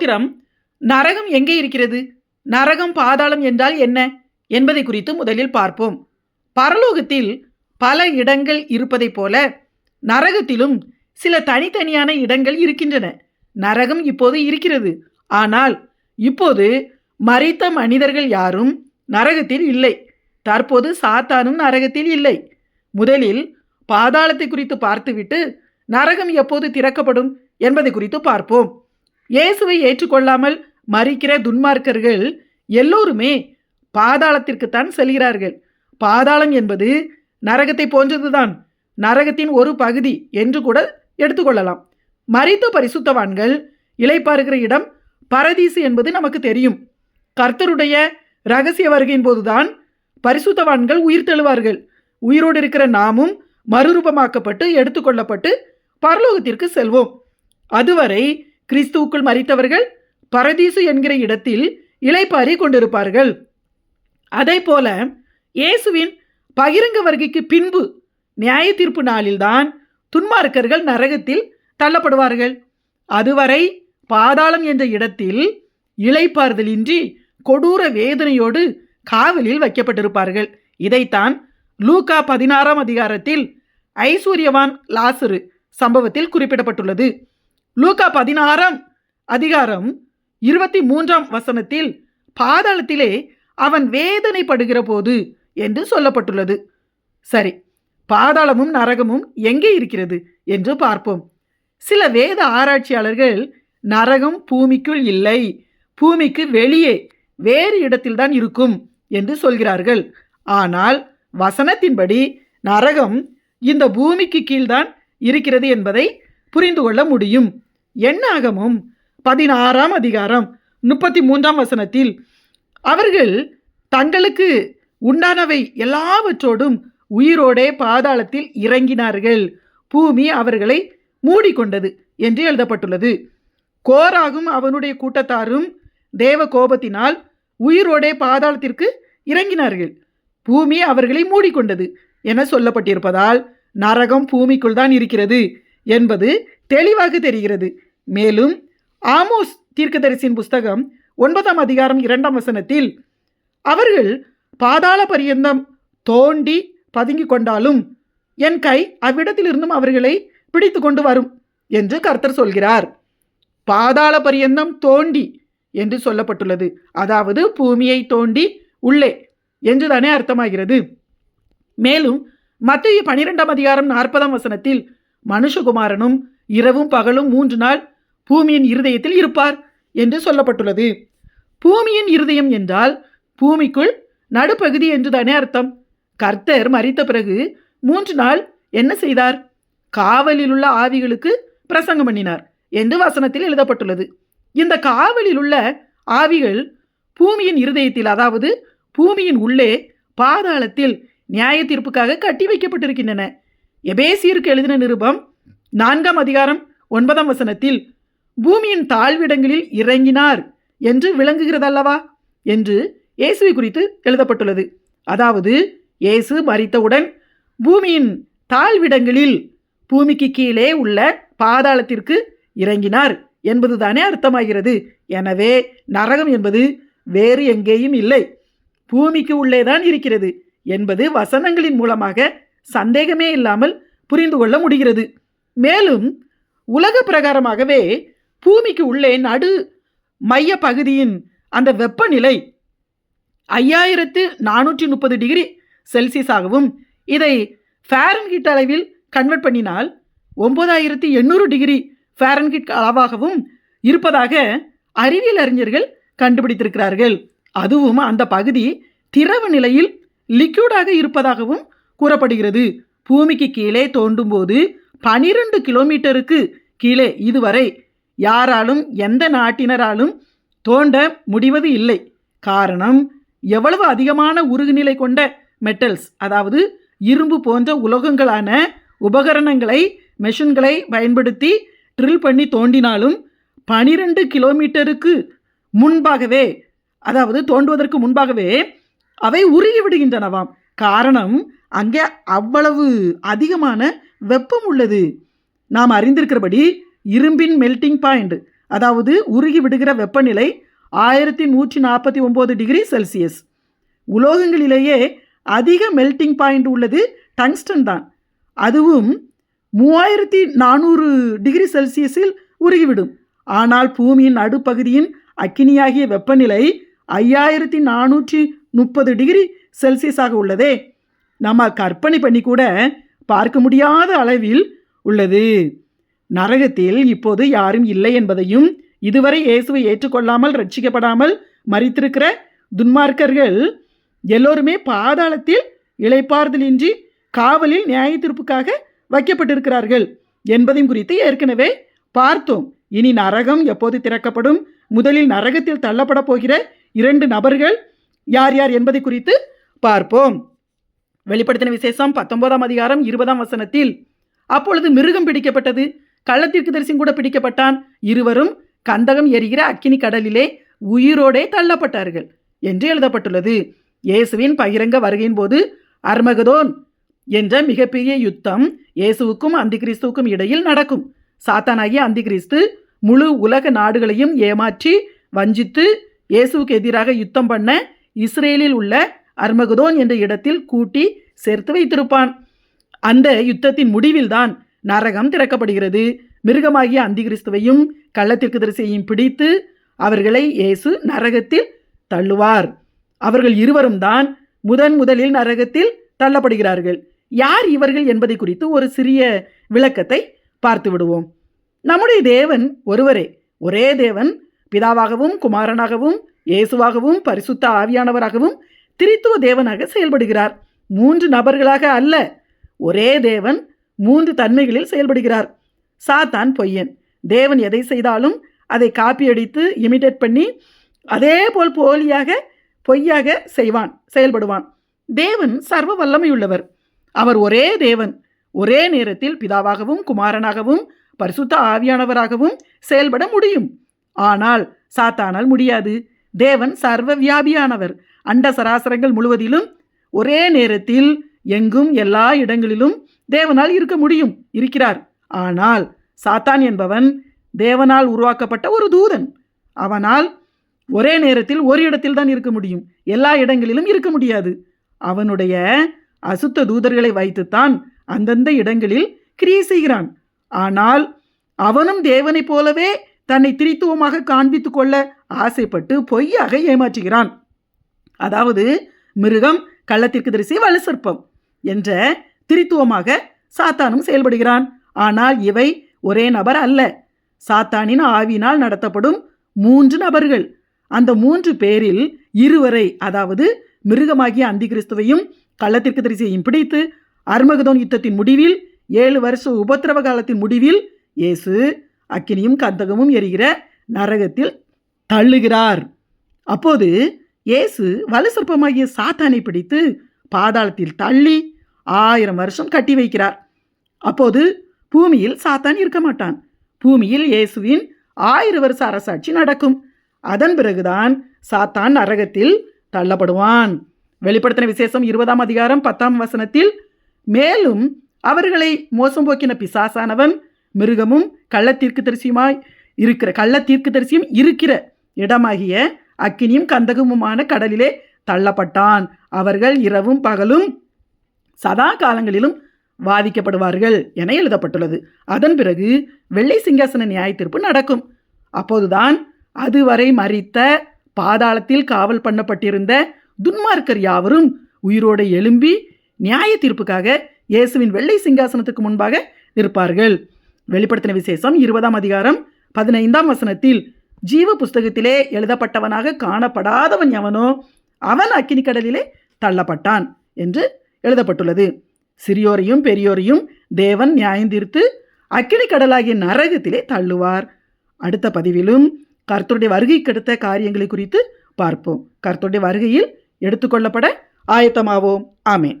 ஸ்தோத்திரம் நரகம் எங்கே இருக்கிறது? நரகம் பாதாளம் என்றால் என்ன? என்பதை குறித்து முதலில் பார்ப்போம். பரலோகத்தில் பல இடங்கள் இருப்பதைப் போல நரகத்திலும் சில தனித்தனியான இடங்கள் இருக்கின்றன. நரகம் இப்போது இருக்கிறது. ஆனால் இப்போது மறித்த மனிதர்கள் யாரும் நரகத்தில் இல்லை. தற்போது சாத்தானும் நரகத்தில் இல்லை. முதலில் பாதாளத்தை குறித்து பார்த்துவிட்டு நரகம் எப்போது திறக்கப்படும் என்பதை குறித்து பார்ப்போம். இயேசுவை ஏற்றுக்கொள்ளாமல் மறிக்கிற துன்மார்க்கர்கள் எல்லோருமே பாதாளத்திற்குத்தான் செல்கிறார்கள். பாதாளம் என்பது நரகத்தை போன்றதுதான். நரகத்தின் ஒரு பகுதி என்று கூட எடுத்துக்கொள்ளலாம். மறித்த பரிசுத்தவான்கள் இளைப்பாறுகிற இடம் பரதீசு என்பது நமக்கு தெரியும். கர்த்தருடைய ரகசிய வருகையின் போதுதான் பரிசுத்தவான்கள் உயிர் தெழுவார்கள். உயிரோடு இருக்கிற நாமும் மறுரூபமாக்கப்பட்டு எடுத்துக்கொள்ளப்பட்டு பரலோகத்திற்கு செல்வோம். அதுவரை கிறிஸ்துவுக்குள் மறித்தவர்கள் பரதீசு என்கிற இடத்தில் இலைப்பாரி கொண்டிருப்பார்கள். அதே போல இயேசுவின் பகிரங்க வருகைக்கு பின்பு நியாய தீர்ப்பு நாளில்தான் துன்மார்க்கர்கள் நரகத்தில் தள்ளப்படுவார்கள். அதுவரை பாதாளம் என்ற இடத்தில் இளைப்பாறுதலின்றி கொடூர வேதனையோடு காவலில் வைக்கப்பட்டிருப்பார்கள். இதைத்தான் லூகா பதினாறாம் அதிகாரத்தில் ஐஸ்வர்யவான் லாசரு சம்பவத்தில் குறிப்பிடப்பட்டுள்ளது. லூகா பதினாறாம் அதிகாரம் இருபத்தி மூன்றாம் வசனத்தில் பாதாளத்திலே அவன் வேதனைப்படுகிற போது என்று சொல்லப்பட்டுள்ளது. சரி பாதாளமும் நரகமும் எங்கே இருக்கிறது என்று பார்ப்போம். சில வேத ஆராய்ச்சியாளர்கள் நரகம் பூமிக்குள் இல்லை பூமிக்கு வெளியே வேறு இடத்தில்தான் இருக்கும் என்று சொல்கிறார்கள். ஆனால் வசனத்தின்படி நரகம் இந்த பூமிக்கு கீழ்தான் இருக்கிறது என்பதை புரிந்து கொள்ள முடியும். எண்ணாகமும் பதினாறாம் அதிகாரம் முப்பத்தி மூன்றாம் வசனத்தில் அவர்கள் தங்களுக்கு உண்டானவை எல்லாவற்றோடும் உயிரோடே பாதாளத்தில் இறங்கினார்கள். பூமி அவர்களை மூடிக்கொண்டது என்று எழுதப்பட்டுள்ளது. கோராகும் அவனுடைய கூட்டத்தாரும் தேவ கோபத்தினால் உயிரோடே பாதாளத்திற்கு இறங்கினார்கள். பூமி அவர்களை மூடிக்கொண்டது என சொல்லப்பட்டிருப்பதால் நரகம் பூமிக்குள் தான் இருக்கிறது. என்பது தெளிவாக தெரிகிறது. மேலும் ஆமோஸ் தீர்க்கதரிசியின் புஸ்தகம் ஒன்பதாம் அதிகாரம் இரண்டாம் வசனத்தில் அவர்கள் பாதாள பரியந்தம் தோண்டி பதுங்கி கொண்டாலும் என் கை அவ்விடத்திலிருந்தும் அவர்களை பிடித்து கொண்டு வரும் என்று கர்த்தர் சொல்கிறார். பாதாள பரியந்தம் தோண்டி என்று சொல்லப்பட்டுள்ளது. அதாவது பூமியை தோண்டி உள்ளே என்றுதானே அர்த்தமாகிறது. மேலும் மத்திய பனிரெண்டாம் அதிகாரம் நாற்பதாம் வசனத்தில் மனுஷகுமாரனும் இரவும் பகலும் மூன்று நாள் பூமியின் இருதயத்தில் இருப்பார் என்று சொல்லப்பட்டுள்ளது. பூமியின் இருதயம் என்றால் பூமிக்குள் நடுப்பகுதி என்றுதானே அர்த்தம். கர்த்தர் மறித்த பிறகு மூன்று நாள் என்ன செய்தார்? காவலில் உள்ள ஆவிகளுக்கு பிரசங்கம் பண்ணினார் என்று வசனத்தில் எழுதப்பட்டுள்ளது. இந்த காவலில் உள்ள ஆவிகள் பூமியின் இருதயத்தில் அதாவது பூமியின் உள்ளே பாதாளத்தில் நியாய தீர்ப்புக்காக கட்டி வைக்கப்பட்டிருக்கின்றன. எபேசியருக்கு எழுதின நிருபம் நான்காம் அதிகாரம் ஒன்பதாம் வசனத்தில் பூமியின் தாழ்விடங்களில் இறங்கினார் என்று விளங்குகிறதல்லவா? என்று இயேசுவை குறித்து எழுதப்பட்டுள்ளது. அதாவது இயேசு மறித்தவுடன் பூமியின் தாழ்விடங்களில் பூமிக்கு கீழே உள்ள பாதாளத்திற்கு இறங்கினார் என்பதுதானே அர்த்தமாகிறது. எனவே நரகம் என்பது வேறு எங்கேயும் இல்லை. பூமிக்கு உள்ளேதான் இருக்கிறது என்பது வசனங்களின் மூலமாக சந்தேகமே இல்லாமல் புரிந்து கொள்ள முடிகிறது. மேலும் உலக பிரகாரமாகவே பூமிக்கு உள்ளே நடு மைய பகுதியின் அந்த வெப்பநிலை ஐயாயிரத்து நானூற்றி முப்பது டிகிரி செல்சியஸாகவும் இதை ஃபேரன்கிட் அளவில் கன்வெர்ட் பண்ணினால் ஒம்பதாயிரத்தி எண்ணூறு டிகிரி ஃபேரன்கிட் அளவாகவும் இருப்பதாக அறிவியல் அறிஞர்கள் கண்டுபிடித்திருக்கிறார்கள். அதுவும் அந்த பகுதி திரவ நிலையில் லிக்யூடாக இருப்பதாகவும் கூறப்படுகிறது. பூமிக்கு கீழே தோண்டும்போது பனிரெண்டு கிலோமீட்டருக்கு கீழே இதுவரை யாராலும் எந்த நாட்டினராலும் தோண்ட முடிவது இல்லை. காரணம் எவ்வளவு அதிகமான உருகுநிலை கொண்ட மெட்டல்ஸ் அதாவது இரும்பு போன்ற உலோகங்களான உபகரணங்களை மெஷின்களை பயன்படுத்தி ட்ரில் பண்ணி தோண்டினாலும் பனிரெண்டு கிலோமீட்டருக்கு முன்பாகவே அதாவது தோண்டுவதற்கு முன்பாகவே அவை உருகி விடுகின்றனவாம். காரணம் அங்கே அவ்வளவு அதிகமான வெப்பம் உள்ளது. நாம் அறிந்திருக்கிறபடி இரும்பின் மெல்டிங் பாயிண்ட் அதாவது உருகி விடுகிற வெப்பநிலை ஆயிரத்தி நூற்றி நாற்பத்தி ஒம்பது டிகிரி செல்சியஸ். உலோகங்களிலேயே அதிக மெல்டிங் பாயிண்ட் உள்ளது டங்ஸ்டன் தான். அதுவும் மூவாயிரத்தி நானூறு டிகிரி செல்சியஸில் உருகிவிடும். ஆனால் பூமியின் நடுப்பகுதியின் அக்கினியாகிய வெப்பநிலை ஐயாயிரத்தி நானூற்றி முப்பது டிகிரி செல்சியஸாக உள்ளதே. நாம் கற்பனை பண்ணி கூட பார்க்க முடியாத அளவில் உள்ளது. நரகத்தில் இப்போது யாரும் இல்லை என்பதையும் இதுவரை இயேசுவை ஏற்றுக்கொள்ளாமல் ரட்சிக்கப்படாமல் மறித்திருக்கிற துன்மார்க்கர்கள் எல்லோருமே பாதாளத்தில் இழைப்பார்தலின்றி காவலில் நியாய தீர்ப்புக்காக வைக்கப்பட்டிருக்கிறார்கள் என்பதையும் குறித்து ஏற்கனவே பார்த்தோம். இனி நரகம் எப்போது திறக்கப்படும்? முதலில் நரகத்தில் தள்ளப்பட போகிற இரண்டு நபர்கள் யார் யார் என்பதை குறித்து பார்ப்போம். வெளிப்படுத்தின விசேஷம் பத்தொன்பதாம் அதிகாரம் இருபதாம் வசனத்தில் அப்பொழுது மிருகம் பிடிக்கப்பட்டது. கள்ளத்திற்கு தரிசனம் கூட பிடிக்கப்பட்டான். இருவரும் கந்தகம் எரிகிற அக்கினி கடலிலே உயிரோடே தள்ளப்பட்டார்கள் என்று எழுதப்பட்டுள்ளது. இயேசுவின் பகிரங்க வருகையின் போது அர்மகதோன் என்ற மிகப்பெரிய யுத்தம் இயேசுவுக்கும் அந்தி கிறிஸ்துவுக்கும் இடையில் நடக்கும். சாத்தானாகிய அந்தி கிறிஸ்து முழு உலக நாடுகளையும் ஏமாற்றி வஞ்சித்து இயேசுவுக்கு எதிராக யுத்தம் பண்ண இஸ்ரேலில் உள்ள அர்மகுதோன் என்ற இடத்தில் கூட்டி சேர்த்து வைத்திருப்பான். அந்த யுத்தத்தின் முடிவில்தான் நரகம் திறக்கப்படுகிறது. மிருகமாகிய அந்திகிறிஸ்துவையும் கள்ளத்திற்கு தரிசியையும் பிடித்து அவர்களை இயேசு நரகத்தில் தள்ளுவார். அவர்கள் இருவரும் தான் முதன் முதலில் நரகத்தில் தள்ளப்படுகிறார்கள். யார் இவர்கள் என்பதை குறித்து ஒரு சிறிய விளக்கத்தை பார்த்து விடுவோம் நம்முடைய தேவன் ஒருவரே. ஒரே தேவன். பிதாவாகவும் குமாரனாகவும் இயேசுவாகவும் பரிசுத்த ஆவியானவராகவும் திரித்துவ தேவனாக செயல்படுகிறார். மூன்று நபர்களாக அல்ல ஒரே தேவன் மூன்று தன்மைகளில் செயல்படுகிறார். சாத்தான் பொய்யன். தேவன் எதை செய்தாலும் அதை காப்பியடித்து இமிடேட் பண்ணி அதே போல் போலியாக பொய்யாக செய்வான் செயல்படுவான். தேவன் சர்வ வல்லமையுள்ளவர். அவர் ஒரே தேவன் ஒரே நேரத்தில் பிதாவாகவும் குமாரனாகவும் பரிசுத்த ஆவியானவராகவும் செயல்பட முடியும். ஆனால் சாத்தானால் முடியாது. தேவன் சர்வ வியாபியானவர். அண்ட சராசரங்கள் முழுவதிலும் ஒரே நேரத்தில் எங்கும் எல்லா இடங்களிலும் தேவனால் இருக்க முடியும் இருக்கிறார். ஆனால் சாத்தான் என்பவன் தேவனால் உருவாக்கப்பட்ட ஒரு தூதன். அவனால் ஒரே நேரத்தில் ஒரு இடத்தில் தான் இருக்க முடியும். எல்லா இடங்களிலும் இருக்க முடியாது. அவனுடைய அசுத்த தூதர்களை வைத்துத்தான் அந்தந்த இடங்களில் கிரியை செய்கிறான். ஆனால் அவனும் தேவனைப் போலவே தன்னை திரித்துவமாக காண்பித்து கொள்ள ஆசைப்பட்டு பொய்யாக ஏமாற்றுகிறான். அதாவது மிருகம் கள்ளத்திற்கு தரிசி வலுசற்பம் என்ற திரித்துவமாக சாத்தானும் செயல்படுகிறான். ஆனால் இவை ஒரே நபர் அல்ல. சாத்தானின் ஆவினால் நடத்தப்படும் மூன்று நபர்கள். அந்த மூன்று பேரில் இருவரை அதாவது மிருகமாகிய அந்தி கிறிஸ்துவையும் கள்ளத்திற்கு தரிசியையும் பிடித்து அர்மகதோன் யுத்தத்தின் முடிவில் ஏழு வருஷ உபத்திரவ காலத்தின் முடிவில் இயேசு அக்கினியும் கந்தகமும் எரிகிற நரகத்தில் தள்ளுகிறார். அப்போது இயேசு வலுசற்பமாகிய சாத்தானை பிடித்து பாதாளத்தில் தள்ளி ஆயிரம் வருஷம் கட்டி வைக்கிறார். அப்போது பூமியில் சாத்தான் இருக்க மாட்டான். பூமியில் இயேசுவின் ஆயிரம் வருஷ அரசாட்சி நடக்கும். அதன் பிறகுதான் சாத்தான் நரகத்தில் தள்ளப்படுவான். வெளிப்படுத்தின விசேஷம் இருபதாம் அதிகாரம் பத்தாம் வசனத்தில் மேலும் அவர்களை மோசம் போக்கின பிசாசானவன் மிருகமும் கள்ளத்தீர்க்கு தரிசியுமாய் இருக்கிற கள்ளத்தீர்க்கு தரிசியும் இருக்கிற இடமாகிய அக்கினியும் கந்தகமுமான கடலிலே தள்ளப்பட்டான். அவர்கள் இரவும் பகலும் சதா காலங்களிலும் வாதிக்கப்படுவார்கள் என எழுதப்பட்டுள்ளது. அதன் பிறகு வெள்ளை சிங்காசன நியாய தீர்ப்பு நடக்கும். அப்போதுதான் அதுவரை மறித்த பாதாளத்தில் காவல் பண்ணப்பட்டிருந்த துன்மார்க்கர் யாவரும் உயிரோடு எழும்பி நியாய தீர்ப்புக்காக இயேசுவின் வெள்ளை சிங்காசனத்துக்கு முன்பாக நிற்பார்கள். வெளிப்படுத்தின விசேஷம் இருபதாம் அதிகாரம் பதினைந்தாம் வசனத்தில் ஜீவ புஸ்தகத்திலே எழுதப்பட்டவனாக காணப்படாதவன் எவனோ அவன் அக்கினி கடலிலே தள்ளப்பட்டான் என்று எழுதப்பட்டுள்ளது. சிறியோரையும் பெரியோரையும் தேவன் நியாயந்தீர்த்து அக்கினி கடலாகிய நரகத்திலே தள்ளுவார். அடுத்த பதிவிலும் கர்த்தருடைய வருகைக்கு அடுத்த காரியங்களை குறித்து பார்ப்போம். கர்த்தருடைய வருகையில் எடுத்துக்கொள்ளப்பட ஆயத்தமாவோம். ஆமேன்.